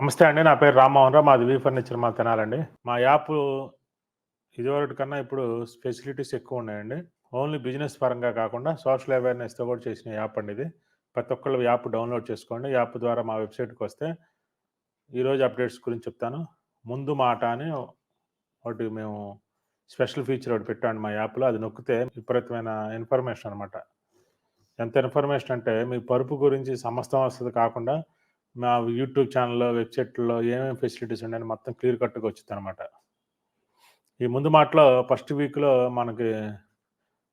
నమస్తే అండి. నా పేరు రామ్మోహన్ రావు. మాది వి ఫర్నిచర్ మా తినాలండి. మా యాప్ ఇదివరటి కన్నా ఇప్పుడు ఫెసిలిటీస్ ఎక్కువ ఉన్నాయండి. ఓన్లీ బిజినెస్ పరంగా కాకుండా సోషల్ అవేర్నెస్తో కూడా చేసిన యాప్ అండి ఇది. ప్రతి ఒక్కళ్ళు యాప్ డౌన్లోడ్ చేసుకోండి. యాప్ ద్వారా మా వెబ్సైట్కి వస్తే ఈరోజు అప్డేట్స్ గురించి చెప్తాను. ముందు మాట అని ఒకటి మేము స్పెషల్ ఫీచర్ ఒకటి పెట్టాను మా యాప్లో. అది నొక్కితే విపరీతమైన ఇన్ఫర్మేషన్ అనమాట ఎంత ఇన్ఫర్మేషన్ అంటే మీ పరుపు గురించి సమస్తం వస్తుంది కాకుండా మా యూట్యూబ్ ఛానల్లో వెబ్సైట్లో ఏమేమి ఫెసిలిటీస్ ఉన్నాయని మొత్తం క్లియర్ కట్గా వచ్చింది అనమాట ఈ ముందు మాటలో ఫస్ట్ వీక్లో మనకి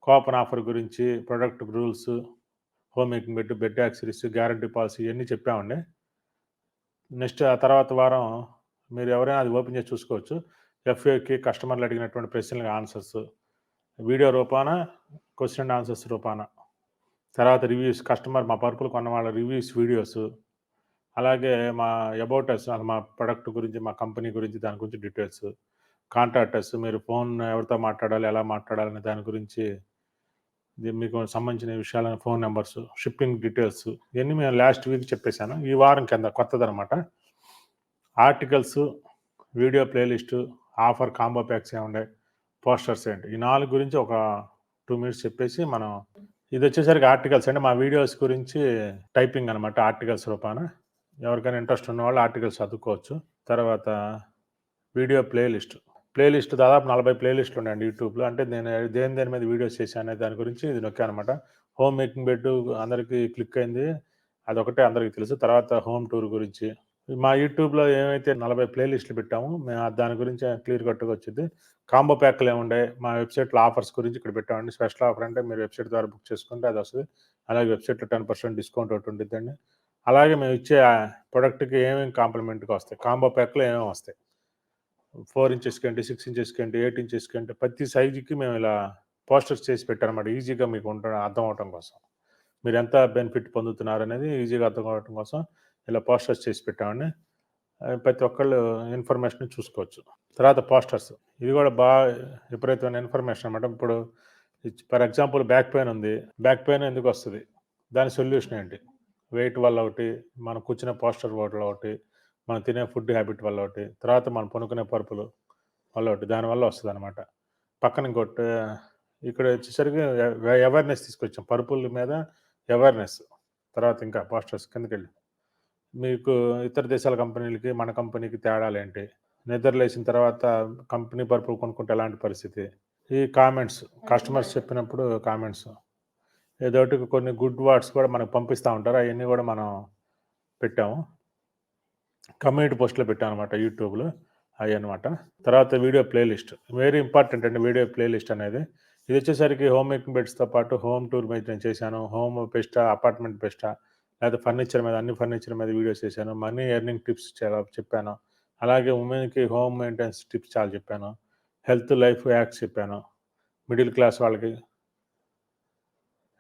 కోపన్ ఆఫర్ గురించి product rules home making bed bed accessories guarantee policy ఇవన్నీ చెప్పామండి. నెక్స్ట్ ఆ తర్వాత వారం మీరు ఎవరైనా అది ఓపెన్ చేసి చూసుకోవచ్చు. ఎఫ్ఏకి కస్టమర్లు అడిగినటువంటి ప్రశ్నలకు ఆన్సర్స్ వీడియో రూపాన క్వశ్చన్ అండ్ ఆన్సర్స్ రూపాన. తర్వాత రివ్యూస్ కస్టమర్ మా పరుపులు కొన్న వాళ్ళ రివ్యూస్ వీడియోస్ అలాగే మా అబౌట్ అస్ మా ప్రొడక్ట్ గురించి మా కంపెనీ గురించి దాని గురించి డీటెయిల్స్ కాంటాక్టర్స్ మీరు ఫోన్ ఎవరితో మాట్లాడాలి ఎలా మాట్లాడాలనే దాని గురించి ఇది మీకు సంబంధించిన విషయాలని ఫోన్ నెంబర్స్ షిప్పింగ్ డీటెయిల్స్ ఇవన్నీ మేము లాస్ట్ వీక్ చెప్పేశాను. ఈ వారం కింద కొత్తదనమాట articles video playlist offer combo packs ఏముండే పోస్టర్స్ ఏంటి? ఈ నాలుగు గురించి ఒక టూ మినిట్స్ చెప్పేసి మనం ఇది వచ్చేసరికి ఆర్టికల్స్ అంటే మా వీడియోస్ గురించి టైపింగ్ అనమాట ఆర్టికల్స్ రూపాన. ఎవరికైనా ఇంట్రెస్ట్ ఉన్న వాళ్ళు ఆర్టికల్స్ చదువుకోవచ్చు. తర్వాత వీడియో ప్లేలిస్ట్ ప్లేలిస్ట్ దాదాపు నలభై ప్లేలిస్ట్లు ఉన్నాయండి యూట్యూబ్లో అంటే నేను దేని దేని మీద వీడియోస్ చేశాను దాని గురించి ఇది నొక్కాను అనమాట హోమ్ మేకింగ్ బెడ్ అందరికీ క్లిక్ అయింది. అదొకటే అందరికీ తెలుసు. తర్వాత హోమ్ టూర్ గురించి. మా యూట్యూబ్లో ఏమైతే నలభై ప్లేలిస్టులు పెట్టామో మేము దాని గురించి క్లియర్ కట్గా వచ్చింది. కాంబో ప్యాక్లు ఏముండే? మా వెబ్సైట్లో ఆఫర్స్ గురించి ఇక్కడ పెట్టామండి. స్పెషల్ ఆఫర్ అంటే మీరు వెబ్సైట్ ద్వారా బుక్ చేసుకుంటే అది వస్తుంది. అలాగే వెబ్సైట్లో టెన్ పర్సెంట్ డిస్కౌంట్ ఒకటి ఉంటుందండి అలాగే మేము ఇచ్చే ప్రొడక్ట్కి ఏమేమి కాంప్లిమెంట్గా వస్తాయి? కాంబో ప్యాక్లో ఏమేమి వస్తాయి? ఫోర్ ఇంచెస్కి అంటే సిక్స్ ఇంచెస్కి అంటే ఎయిట్ ఇంచెస్కి అంటే ప్రతి సైజుకి మేము ఇలా పోస్టర్స్ చేసి పెట్టారన్నమాట. ఈజీగా మీకు ఉండడం అర్థం అవటం కోసం. మీరు ఎంత బెనిఫిట్ పొందుతున్నారు అనేది ఈజీగా అర్థం అవటం కోసం ఇలా పోస్టర్స్ చేసి పెట్టామని ప్రతి ఒక్కళ్ళు ఇన్ఫర్మేషన్ చూసుకోవచ్చు. తర్వాత పోస్టర్స్ ఇది కూడా బాగా విపరీతమైన ఇన్ఫర్మేషన్ అనమాట ఇప్పుడు ఫర్ ఎగ్జాంపుల్ బ్యాక్ పెయిన్ ఉంది. బ్యాక్ పెయిన్ ఎందుకు వస్తుంది? దాని సొల్యూషన్ ఏంటి? వెయిట్ వల్ల ఒకటి మనం కూర్చునే పోస్టర్ వల్ల ఒకటి మనం తినే ఫుడ్ హ్యాబిట్ వల్ల ఒకటి తర్వాత మనం పనుకునే పరుపులు వల్ల ఒకటి దానివల్ల వస్తుంది అనమాట పక్కన ఇంకోటి ఇక్కడ వచ్చేసరికి అవేర్నెస్ తీసుకొచ్చాం. పరుపుల మీద అవేర్నెస్ తర్వాత ఇంకా పోస్టర్స్ కిందకి వెళ్ళి మీకు ఇతర దేశాల కంపెనీలకి మన కంపెనీకి తేడాలు ఏంటి? నిద్ర లేచిన తర్వాత కంపెనీ పరుపులు కొనుక్కుంటే ఎలాంటి పరిస్థితి? ఈ కామెంట్స్ కస్టమర్స్ చెప్పినప్పుడు కామెంట్స్ ఏదో ఒకటి కొన్ని గుడ్ వర్డ్స్ కూడా మనకు పంపిస్తూ ఉంటారు. అవన్నీ కూడా మనం పెట్టాము. కమ్యూనిటీ పోస్ట్లో పెట్టాం అనమాట యూట్యూబ్లో అవి అనమాట తర్వాత వీడియో ప్లేలిస్ట్. వెరీ ఇంపార్టెంట్ అండి వీడియో ప్లేలిస్ట్ అనేది. ఇది వచ్చేసరికి హోమ్ మేకింగ్ బెడ్స్తో పాటు హోమ్ టూర్ మీద నేను చేశాను. హోమ్ బెస్టా అపార్ట్మెంట్ బెస్టా లేకపోతే ఫర్నిచర్ మీద అన్ని ఫర్నిచర్ మీద వీడియోస్ చేశాను. మనీ ఎర్నింగ్ టిప్స్ చాలా చెప్పాను. అలాగే ఉమెన్కి హోమ్ మెయింటెనెన్స్ టిప్స్ చాలా చెప్పాను. హెల్త్ లైఫ్ యాక్స్ చెప్పాను. మిడిల్ క్లాస్ వాళ్ళకి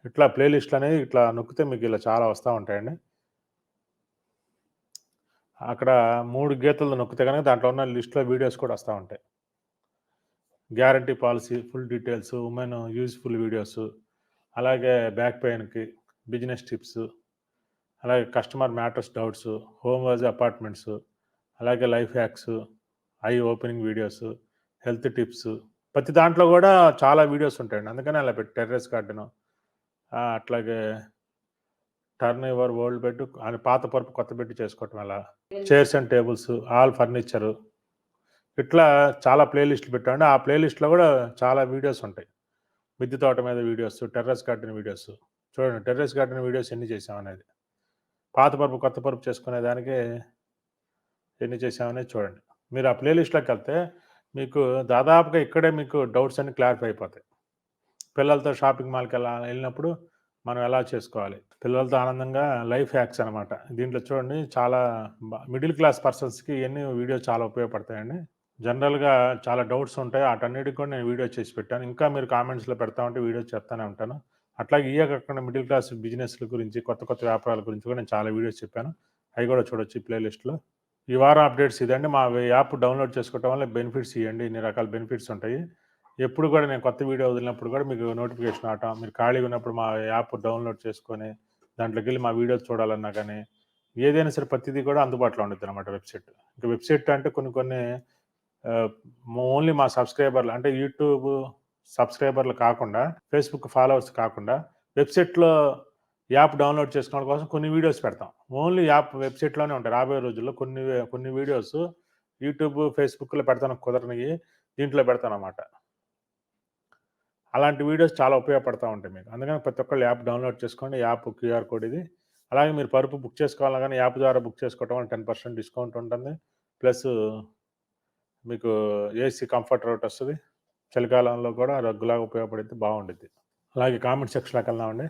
ఇట్లా ప్లేలిస్ట్లు అనేది ఇట్లా నొక్కితే మీకు ఇలా చాలా వస్తూ ఉంటాయండి. అక్కడ మూడు గీతలు నొక్కితే కనుక దాంట్లో ఉన్న లిస్ట్లో వీడియోస్ కూడా వస్తూ ఉంటాయి. Guarantee policy full details women useful videos అలాగే బ్యాక్ పెయిన్కి బిజినెస్ టిప్స్ అలాగే customer matters doubts home was apartments అలాగే life hacks eye opening videos health tips. ప్రతి దాంట్లో కూడా చాలా వీడియోస్ ఉంటాయండి. అందుకని అలా పెట్టి టెర్రస్ గార్డెను అట్లాగే టర్న్ ఓవర్ ఓల్డ్ బెడ్ అని పాత పరుపు కొత్త బెడ్ చేసుకోవటం ఎలా chairs and tables all furniture. ఇట్లా చాలా ప్లేలిస్ట్లు పెట్టండి ఆ ప్లేలిస్ట్లో కూడా చాలా వీడియోస్ ఉంటాయి. మిద్దె తోట మీద వీడియోస్ టెర్రస్ గార్డెన్ వీడియోస్. చూడండి టెర్రస్ గార్డెన్ వీడియోస్ ఎన్ని చేసామనేది పాత పరుపు కొత్త పరుపు చేసుకునే దానికి ఎన్ని చేసామనేది చూడండి. మీరు ఆ ప్లేలిస్ట్లోకి వెళ్తే మీకు దాదాపుగా ఇక్కడే మీకు డౌట్స్ అన్ని క్లారిఫై అయిపోతాయి. పిల్లలతో షాపింగ్ మాల్కి వెళ్ళా వెళ్ళినప్పుడు మనం ఎలా చేసుకోవాలి? పిల్లలతో ఆనందంగా లైఫ్ హ్యాక్స్ అనమాట దీంట్లో చూడండి చాలా మిడిల్ క్లాస్ పర్సన్స్కి ఇవన్నీ వీడియో చాలా ఉపయోగపడతాయండి. జనరల్గా చాలా డౌట్స్ ఉంటాయి. వాటన్నిటికి కూడా నేను వీడియో చేసి పెట్టాను. ఇంకా మీరు కామెంట్స్లో పెడతామంటే వీడియో చెప్తానే ఉంటాను. అట్లాగే ఇయే కాకుండా మిడిల్ క్లాస్ బిజినెస్ల గురించి కొత్త కొత్త వ్యాపారాల గురించి కూడా నేను చాలా వీడియోస్ చెప్పాను. అవి కూడా చూడొచ్చు ప్లేలిస్ట్లో. ఈ వారం అప్డేట్స్ ఇదండి. మా యాప్ డౌన్లోడ్ చేసుకోవటం వల్ల బెనిఫిట్స్ ఇవ్వండి ఇన్ని రకాల బెనిఫిట్స్ ఉంటాయి. ఎప్పుడు కూడా నేను కొత్త వీడియో వదిలినప్పుడు కూడా మీకు నోటిఫికేషన్ రావటం మీరు ఖాళీగా ఉన్నప్పుడు మా యాప్ డౌన్లోడ్ చేసుకొని దాంట్లోకి వెళ్ళి మా వీడియోస్ చూడాలన్నా కానీ ఏదైనా సరే ప్రతిదీ కూడా అందుబాటులో ఉండిద్దనమాట వెబ్‌సైట్. ఇంకా వెబ్‌సైట్ అంటే కొన్ని కొన్ని ఓన్లీ మా సబ్‌స్క్రైబర్లు అంటే యూట్యూబ్ సబ్‌స్క్రైబర్లు కాకుండా, ఫేస్‌బుక్ ఫాలోవర్స్ కాకుండా వెబ్‌సైట్‌లో యాప్ డౌన్‌లోడ్ చేసుకోవడం కోసం కొన్ని వీడియోస్ పెడతాం. ఓన్లీ యాప్ వెబ్‌సైట్‌లోనే ఉంటాయి. రాబోయే రోజుల్లో కొన్ని కొన్ని వీడియోస్ యూట్యూబ్, ఫేస్‌బుక్‌లో పెడతాను కుదరనివి దీంట్లో పెడతాను అనమాట అలాంటి వీడియోస్ చాలా ఉపయోగపడతా ఉంటాయి మీకు. అందుకని ప్రతి ఒక్కళ్ళు యాప్ డౌన్‌లోడ్ చేసుకోండి. యాప్ క్యూఆర్ కోడ్ ఇది. అలాగే మీరు పరుపు బుక్ చేసుకోవాలి కానీ యాప్ ద్వారా బుక్ చేసుకోవటం వల్ల 10% డిస్కౌంట్ ఉంటుంది. ప్లస్ మీకు ఏసీ కంఫర్ట్ రౌట్ వస్తుంది చలికాలంలో కూడా రగ్గులాగా ఉపయోగపడితే బావుండిద్ది. అలాగే కామెంట్ సెక్షన్‌లోకి వెళ్దామండి.